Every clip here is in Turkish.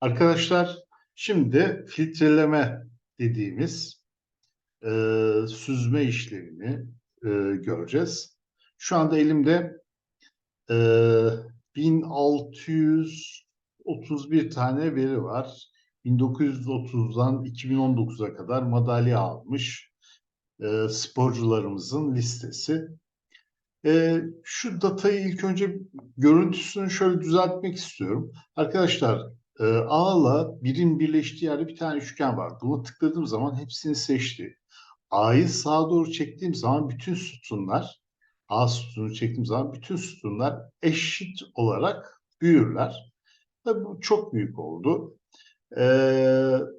Arkadaşlar şimdi filtreleme dediğimiz e, süzme işlemini e, göreceğiz. Şu anda elimde e, 1631 tane veri var. 1930'dan 2019'a kadar madalya almış e, sporcularımızın listesi. E, şu datayı ilk önce görüntüsünü şöyle düzeltmek istiyorum. Arkadaşlar e, A'la birin birleştiği yerde bir tane üçgen var. Buna tıkladığım zaman hepsini seçti. A'yı sağa doğru çektiğim zaman bütün sütunlar, A sütunu çektiğim zaman bütün sütunlar eşit olarak büyürler. Tabii bu çok büyük oldu. Ee,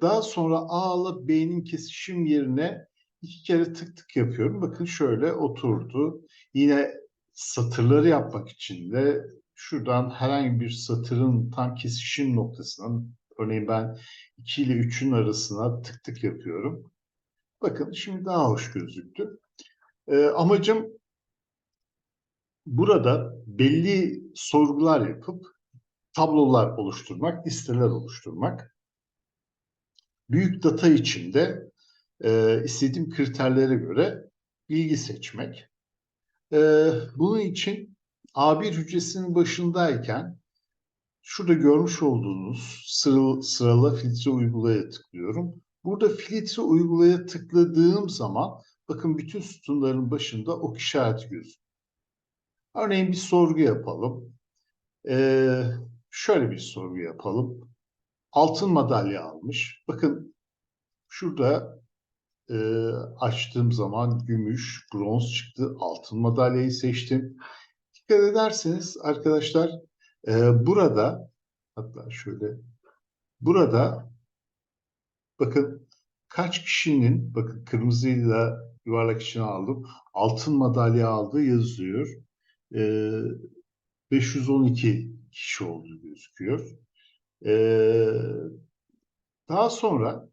daha sonra A ile B'nin kesişim yerine iki kere tık tık yapıyorum. Bakın şöyle oturdu. Yine satırları yapmak için de şuradan herhangi bir satırın tam kesişim noktasından örneğin ben 2 ile 3'ün arasına tık tık yapıyorum. Bakın şimdi daha hoş gözüktü. Ee, amacım burada belli sorgular yapıp tablolar oluşturmak, listeler oluşturmak. Büyük data içinde e, istediğim kriterlere göre bilgi seçmek. E, bunun için A1 hücresinin başındayken şurada görmüş olduğunuz sıralı, sırala filtre uygulaya tıklıyorum. Burada filtre uygulaya tıkladığım zaman bakın bütün sütunların başında ok işareti gözüküyor. Örneğin bir sorgu yapalım. Ee, şöyle bir sorgu yapalım. Altın madalya almış. Bakın şurada e, açtığım zaman gümüş, bronz çıktı. Altın madalyayı seçtim. Dikkat ederseniz arkadaşlar e, burada hatta şöyle burada bakın kaç kişinin bakın kırmızıyla yuvarlak içine aldım. Altın madalya aldığı yazıyor. E, 512 kişi olduğu gözüküyor. E, daha sonra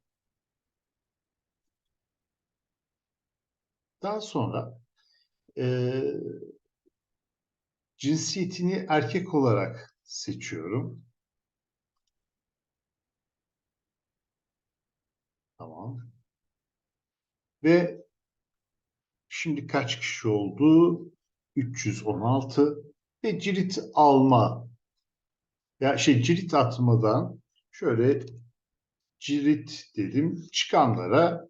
daha sonra e, cinsiyetini erkek olarak seçiyorum. Tamam. Ve şimdi kaç kişi oldu? 316 ve cirit alma ya şey cirit atmadan şöyle cirit dedim çıkanlara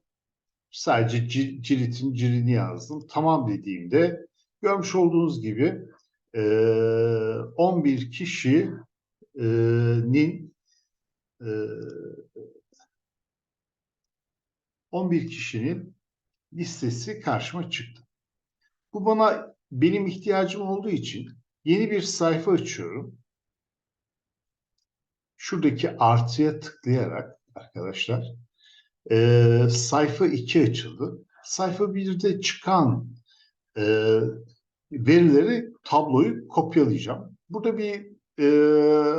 sadece ciritin cirini yazdım. Tamam dediğimde görmüş olduğunuz gibi 11 kişinin 11 kişinin listesi karşıma çıktı. Bu bana benim ihtiyacım olduğu için yeni bir sayfa açıyorum. Şuradaki artıya tıklayarak arkadaşlar e, sayfa 2 açıldı. Sayfa 1'de çıkan e, verileri, tabloyu kopyalayacağım. Burada bir e,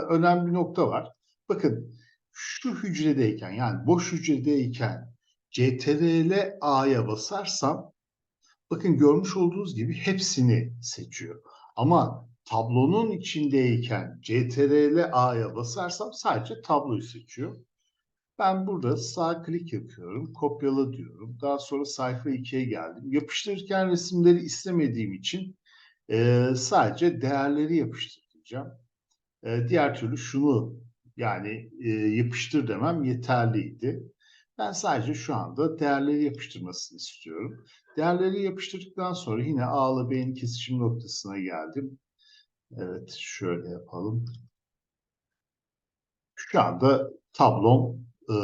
önemli nokta var. Bakın şu hücredeyken yani boş hücredeyken CTRL A'ya basarsam bakın görmüş olduğunuz gibi hepsini seçiyor. Ama tablonun içindeyken CTRL A'ya basarsam sadece tabloyu seçiyor. Ben burada sağ klik yapıyorum, kopyala diyorum. Daha sonra sayfa 2'ye geldim. Yapıştırırken resimleri istemediğim için e, sadece değerleri yapıştıracağım. E, diğer türlü şunu yani e, yapıştır demem yeterliydi. Ben sadece şu anda değerleri yapıştırmasını istiyorum. Değerleri yapıştırdıktan sonra yine A ile B'nin kesişim noktasına geldim. Evet, şöyle yapalım. Şu anda tablom e,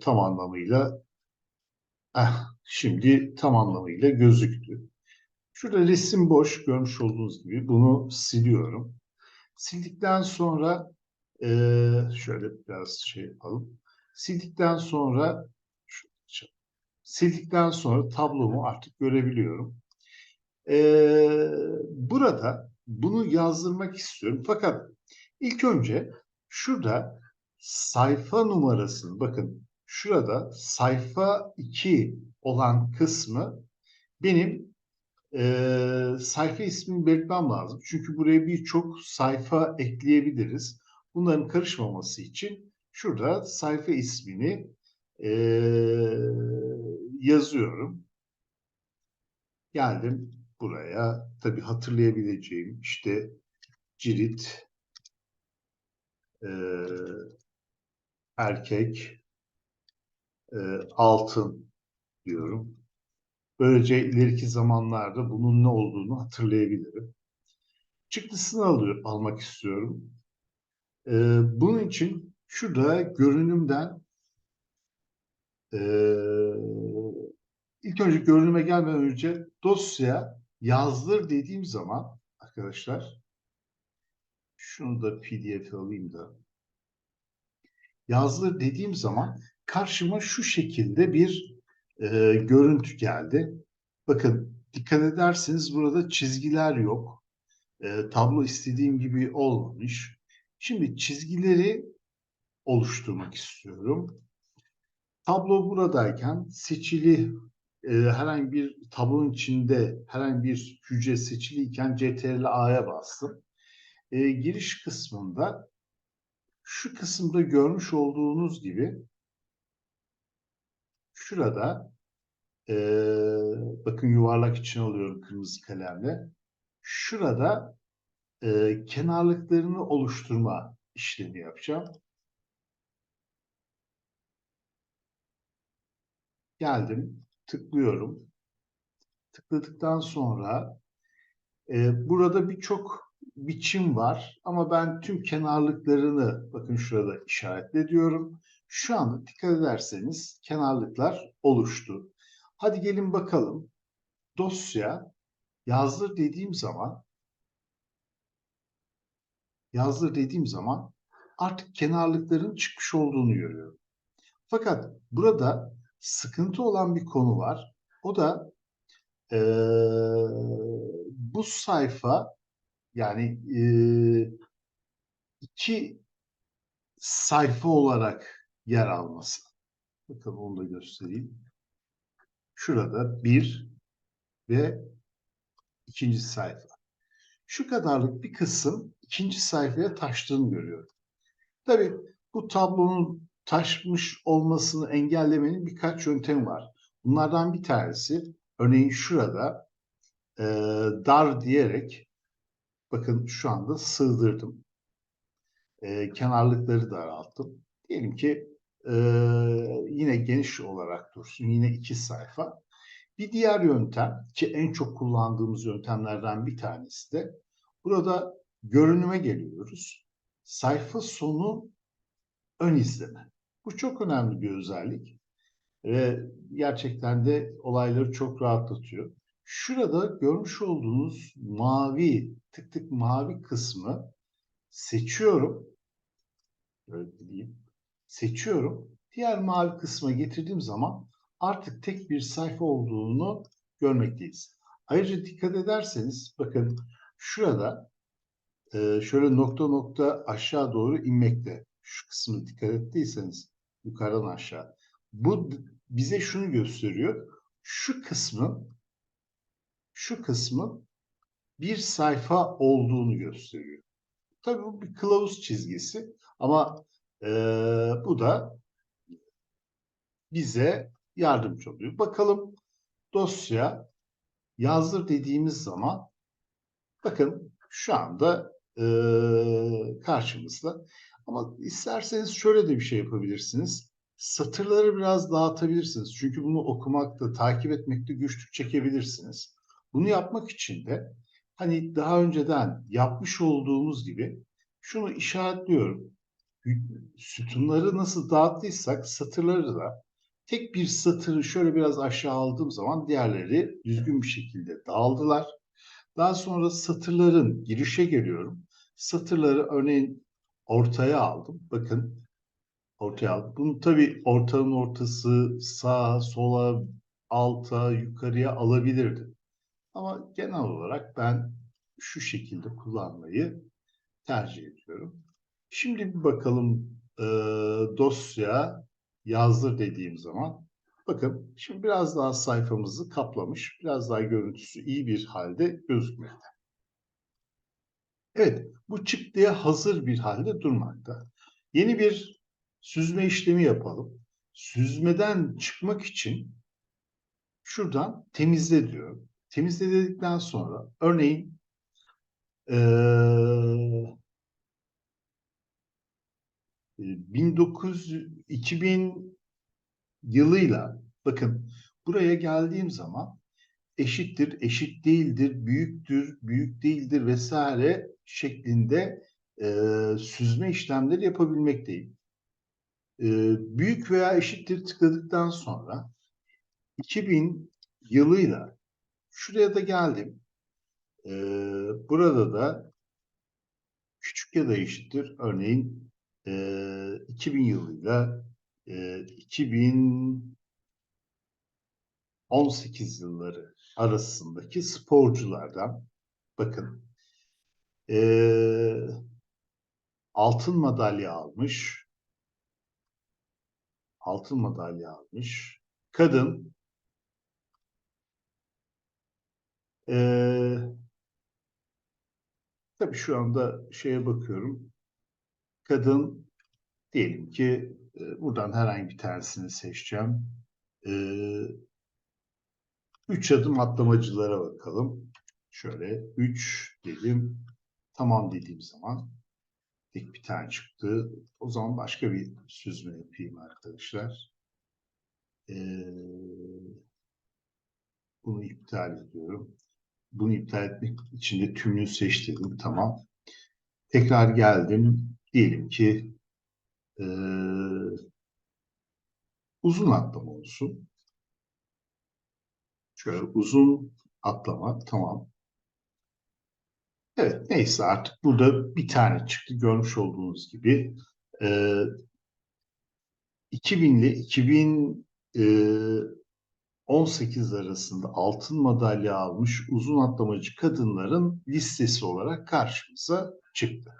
tam anlamıyla eh, şimdi tam anlamıyla gözüktü. Şurada resim boş görmüş olduğunuz gibi bunu siliyorum. Sildikten sonra e, şöyle biraz şey yapalım. Sildikten sonra sildikten sonra tablomu artık görebiliyorum. Ee, burada bunu yazdırmak istiyorum. Fakat ilk önce şurada sayfa numarasını bakın şurada sayfa 2 olan kısmı benim e, sayfa ismini belirtmem lazım. Çünkü buraya birçok sayfa ekleyebiliriz. Bunların karışmaması için şurada sayfa ismini eee, yazıyorum. Geldim buraya. Tabii hatırlayabileceğim işte cirit eee, erkek eee, altın diyorum. Böylece ileriki zamanlarda bunun ne olduğunu hatırlayabilirim. Çıktısını alıyor, almak istiyorum. Ee, bunun için şurada görünümden ee, ilk önce görünüme gelmeden önce dosya yazdır dediğim zaman arkadaşlar şunu da pdf alayım da yazdır dediğim zaman karşıma şu şekilde bir e, görüntü geldi. Bakın dikkat ederseniz burada çizgiler yok. E, tablo istediğim gibi olmamış. Şimdi çizgileri oluşturmak istiyorum. Tablo buradayken seçili e, herhangi bir tablonun içinde herhangi bir hücre seçiliyken CTRL A'ya bastım. E, giriş kısmında şu kısımda görmüş olduğunuz gibi şurada e, bakın yuvarlak için alıyorum kırmızı kalemle. Şurada e, kenarlıklarını oluşturma işlemi yapacağım. Geldim, tıklıyorum. Tıkladıktan sonra e, burada birçok biçim var ama ben tüm kenarlıklarını bakın şurada işaretle diyorum. Şu anda dikkat ederseniz kenarlıklar oluştu. Hadi gelin bakalım. Dosya yazdır dediğim zaman yazdır dediğim zaman artık kenarlıkların çıkmış olduğunu görüyorum. Fakat burada sıkıntı olan bir konu var. O da e, bu sayfa yani e, iki sayfa olarak yer alması. Bakın onu da göstereyim. Şurada bir ve ikinci sayfa. Şu kadarlık bir kısım ikinci sayfaya taştığını görüyorum. Tabii bu tablonun taşmış olmasını engellemenin birkaç yöntemi var. Bunlardan bir tanesi örneğin şurada e, dar diyerek bakın şu anda sığdırdım. E, kenarlıkları daralttım. Diyelim ki e, yine geniş olarak dursun. Yine iki sayfa. Bir diğer yöntem ki en çok kullandığımız yöntemlerden bir tanesi de burada görünüme geliyoruz. Sayfa sonu ön izleme. Bu çok önemli bir özellik ve gerçekten de olayları çok rahatlatıyor. Şurada görmüş olduğunuz mavi, tık tık mavi kısmı seçiyorum. Böyle diyeyim. Seçiyorum. Diğer mavi kısma getirdiğim zaman artık tek bir sayfa olduğunu görmekteyiz. Ayrıca dikkat ederseniz bakın şurada e, şöyle nokta nokta aşağı doğru inmekte. Şu kısmı dikkat ettiyseniz yukarıdan aşağı. Bu bize şunu gösteriyor. Şu kısmın şu kısmın bir sayfa olduğunu gösteriyor. Tabii bu bir kılavuz çizgisi ama e, bu da bize yardımcı oluyor. Bakalım dosya yazdır dediğimiz zaman bakın şu anda e, karşımızda. Ama isterseniz şöyle de bir şey yapabilirsiniz. Satırları biraz dağıtabilirsiniz. Çünkü bunu okumakta, takip etmekte güçlük çekebilirsiniz. Bunu yapmak için de hani daha önceden yapmış olduğumuz gibi şunu işaretliyorum. Sütunları nasıl dağıttıysak satırları da tek bir satırı şöyle biraz aşağı aldığım zaman diğerleri düzgün bir şekilde dağıldılar. Daha sonra satırların girişe geliyorum. Satırları örneğin ortaya aldım. Bakın ortaya aldım. Bunu tabii ortanın ortası sağa, sola, alta, yukarıya alabilirdim. Ama genel olarak ben şu şekilde kullanmayı tercih ediyorum. Şimdi bir bakalım e, dosya yazdır dediğim zaman. Bakın şimdi biraz daha sayfamızı kaplamış. Biraz daha görüntüsü iyi bir halde gözükmekte. Evet bu çıktıya hazır bir halde durmakta. Yeni bir süzme işlemi yapalım. Süzmeden çıkmak için şuradan temizle diyorum. Temizle dedikten sonra örneğin eee 1900 2000 yılıyla bakın buraya geldiğim zaman eşittir, eşit değildir, büyüktür, büyük değildir vesaire şeklinde e, süzme işlemleri yapabilmekteyim. E, büyük veya eşittir tıkladıktan sonra 2000 yılıyla şuraya da geldim. E, burada da küçük ya da eşittir. Örneğin e, 2000 yılıyla e, 2018 yılları arasındaki sporculardan bakın e, altın madalya almış altın madalya almış kadın e, tabii şu anda şeye bakıyorum kadın diyelim ki e, buradan herhangi bir tanesini seçeceğim. E, üç adım atlamacılara bakalım. Şöyle üç dedim. Tamam dediğim zaman tek bir tane çıktı. O zaman başka bir süzme yapayım arkadaşlar. E, bunu iptal ediyorum. Bunu iptal etmek için de tümünü seçtim. Tamam. Tekrar geldim. Diyelim ki e, uzun atlama olsun. Şöyle uzun atlama. Tamam. Evet neyse artık burada bir tane çıktı. Görmüş olduğunuz gibi. E, 2000 ile 2018 arasında altın madalya almış uzun atlamacı kadınların listesi olarak karşımıza çıktı.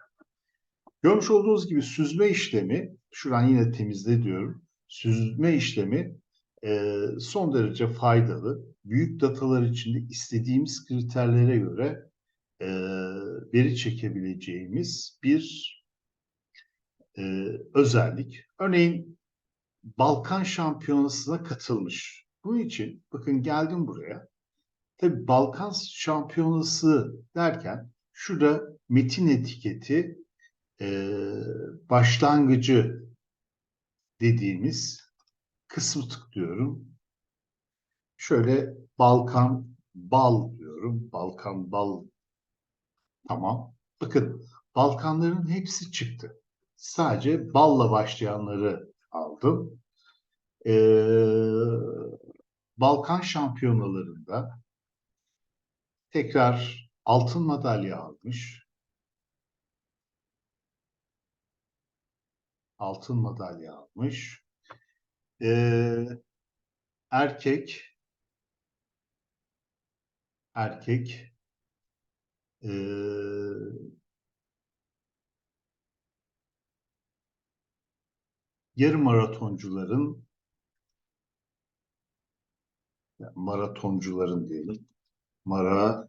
Görmüş olduğunuz gibi süzme işlemi, şuradan yine temizle diyorum, süzme işlemi e, son derece faydalı. Büyük datalar içinde istediğimiz kriterlere göre e, veri çekebileceğimiz bir e, özellik. Örneğin Balkan Şampiyonası'na katılmış. Bunun için bakın geldim buraya. Tabii Balkan Şampiyonası derken şurada metin etiketi e, başlangıcı dediğimiz kısmı tıklıyorum. Şöyle Balkan bal diyorum. Balkan bal. Tamam. Bakın Balkanların hepsi çıktı. Sadece balla başlayanları aldım. Ee, Balkan şampiyonalarında tekrar altın madalya almış. Altın madalya almış. Ee, erkek erkek e, yarım maratoncuların maratoncuların diyelim mara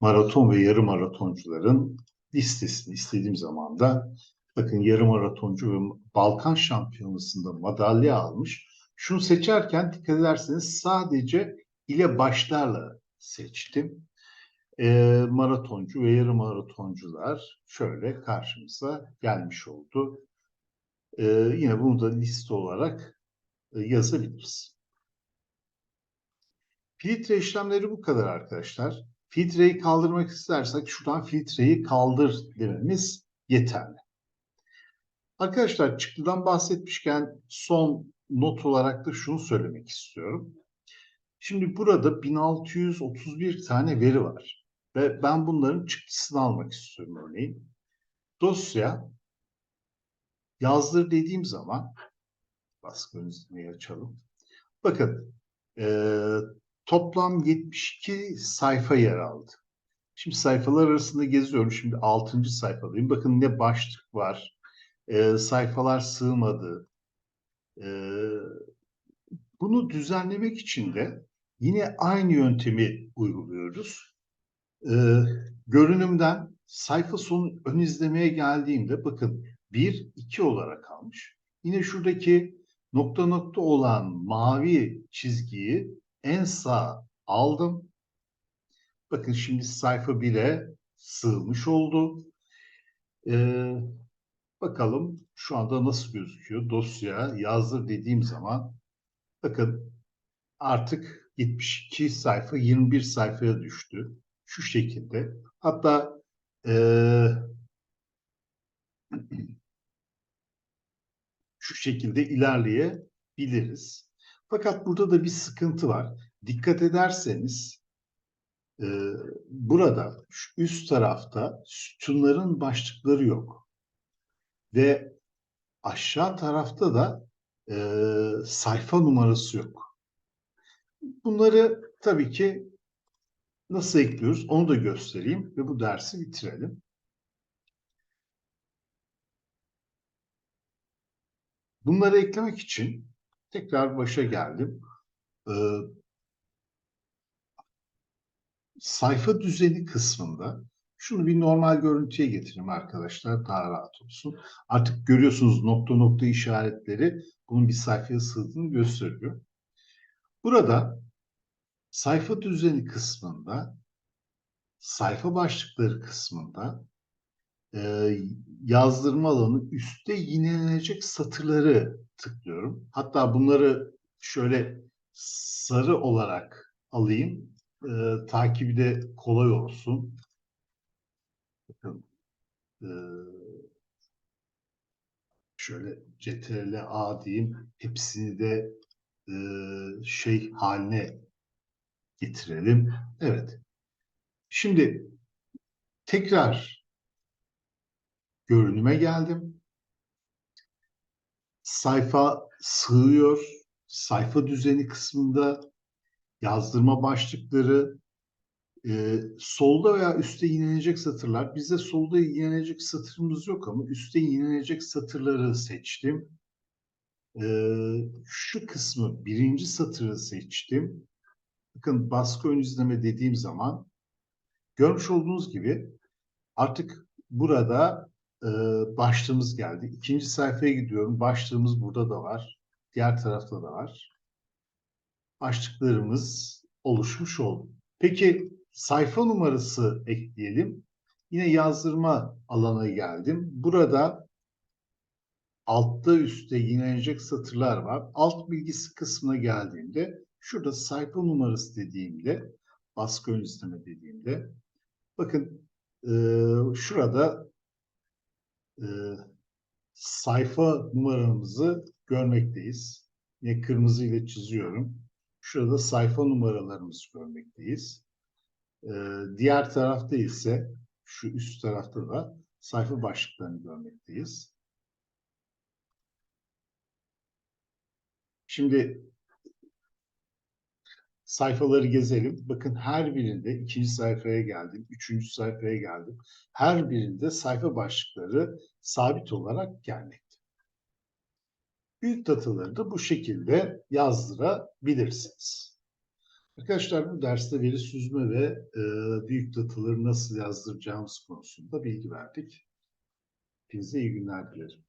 maraton ve yarım maratoncuların listesini istediğim zaman da bakın yarım maratoncu ve Balkan şampiyonasında madalya almış. Şunu seçerken dikkat ederseniz sadece ile başlarla seçtim. E, maratoncu ve yarım maratoncular şöyle karşımıza gelmiş oldu. E, yine bunu da liste olarak e, yazabiliriz. Filtre işlemleri bu kadar arkadaşlar. Filtreyi kaldırmak istersek şuradan filtreyi kaldır dememiz yeterli. Arkadaşlar çıktıdan bahsetmişken son not olarak da şunu söylemek istiyorum. Şimdi burada 1631 tane veri var. Ve ben bunların çıktısını almak istiyorum örneğin. Dosya yazdır dediğim zaman baskı ön açalım. Bakın e, toplam 72 sayfa yer aldı. Şimdi sayfalar arasında geziyorum. Şimdi 6. sayfadayım. Bakın ne başlık var. E, sayfalar sığmadı. E, bunu düzenlemek için de yine aynı yöntemi uyguluyoruz. E, görünümden sayfa sonu ön izlemeye geldiğimde bakın 1, 2 olarak almış. Yine şuradaki nokta nokta olan mavi çizgiyi en sağ aldım. Bakın şimdi sayfa 1'e sığmış oldu. Ee, bakalım şu anda nasıl gözüküyor? Dosya yazdır dediğim zaman bakın artık 72 sayfa 21 sayfaya düştü. Şu şekilde. Hatta ee, şu şekilde ilerleyebiliriz. Fakat burada da bir sıkıntı var. Dikkat ederseniz e, burada üst tarafta sütunların başlıkları yok. Ve aşağı tarafta da e, sayfa numarası yok. Bunları tabii ki nasıl ekliyoruz onu da göstereyim ve bu dersi bitirelim. Bunları eklemek için tekrar başa geldim. Ee, sayfa düzeni kısmında şunu bir normal görüntüye getireyim arkadaşlar daha rahat olsun. Artık görüyorsunuz nokta nokta işaretleri bunun bir sayfaya sığdığını gösteriyor. Burada sayfa düzeni kısmında sayfa başlıkları kısmında e, yazdırma alanı üstte yinelenecek satırları tıklıyorum. Hatta bunları şöyle sarı olarak alayım. E, takibi de kolay olsun. Bakın e, şöyle CTRL A diyeyim. Hepsini de e, şey haline getirelim. Evet. Şimdi tekrar görünüme geldim. Sayfa sığıyor. Sayfa düzeni kısmında yazdırma başlıkları e, solda veya üstte yenilecek satırlar. Bizde solda yenilecek satırımız yok ama üstte yenilecek satırları seçtim. E, şu kısmı birinci satırı seçtim. Bakın baskı ön izleme dediğim zaman görmüş olduğunuz gibi artık burada e, başlığımız geldi. İkinci sayfaya gidiyorum. Başlığımız burada da var. Diğer tarafta da var. Başlıklarımız oluşmuş oldu. Peki sayfa numarası ekleyelim. Yine yazdırma alana geldim. Burada altta üstte yineleyecek satırlar var. Alt bilgisi kısmına geldiğimde şurada sayfa numarası dediğimde baskı ön isteme dediğimde bakın e, şurada e, sayfa numaramızı görmekteyiz. Yine kırmızı ile çiziyorum. Şurada sayfa numaralarımızı görmekteyiz. E, diğer tarafta ise şu üst tarafta da sayfa başlıklarını görmekteyiz. Şimdi sayfaları gezelim. Bakın her birinde ikinci sayfaya geldim, üçüncü sayfaya geldim. Her birinde sayfa başlıkları sabit olarak gelmekte. Büyük dataları da bu şekilde yazdırabilirsiniz. Arkadaşlar bu derste veri süzme ve e, büyük dataları nasıl yazdıracağımız konusunda bilgi verdik. Hepinize iyi günler dilerim.